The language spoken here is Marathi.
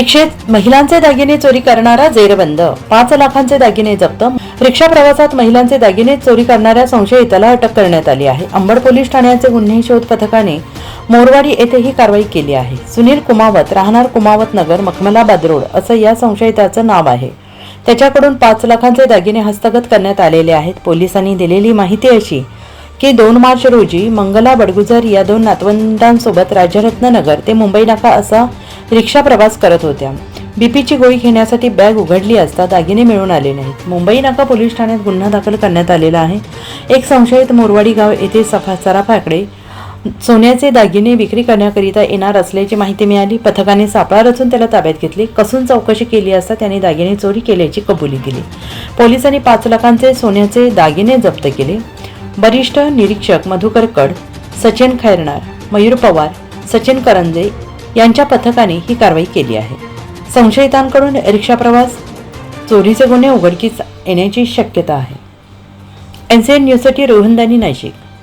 रिक्षेत महिलांचे दागिने चोरी करणारा जेरबंद. पाच लाखांचे दागिने जप्त. रिक्षा प्रवासात महिलांचे दागिने चोरी करणाऱ्या संशयिताला अटक करण्यात आली आहे. अंबड पोलीस ठाण्याचे गुन्हे शोध पथकाने मोरवाडी येथे ही कारवाई केली आहे. सुनील कुमावत राहणार कुमावत नगर मखमलाबाद रोड असं या संशयिताचं नाव आहे. त्याच्याकडून पाच लाखांचे दागिने हस्तगत करण्यात आलेले आहेत. पोलिसांनी दिलेली माहिती अशी की दोन मार्च रोजी मंगला बडगुजर या दोन नातवंडांसोबत राजरत्ननगर ते मुंबई नाका असा रिक्षा प्रवास करत होत्या. बीपीची गोळी घेण्यासाठी बॅग उघडली असता दागिने मिळून आले नाहीत. मुंबई नाका पोलीस ठाण्यात गुन्हा दाखल करण्यात आलेला आहे. एक संशयित मोरवाडी गाव येथे सफा सराफाकडे सोन्याचे दागिने विक्री करण्याकरिता येणार असल्याची माहिती मिळाली. पथकाने सापळा रचून त्याला ताब्यात घेतले. कसून चौकशी केली असता त्याने दागिने चोरी केल्याची कबुली दिली. पोलिसांनी पाच लाखांचे सोन्याचे दागिने जप्त केले. वरिष्ठ निरीक्षक मधुकर कड सचिन खैरणार मयूर पवार सचिन करंजे यांच्या पथकाने ही कारवाई केली आहे. संशयितांकडून रिक्षा प्रवास चोरीचे गुन्हे उघडकीस येण्याची शक्यता आहे. एन सी एन न्यूजसाठी रोहनदानी नाशिक.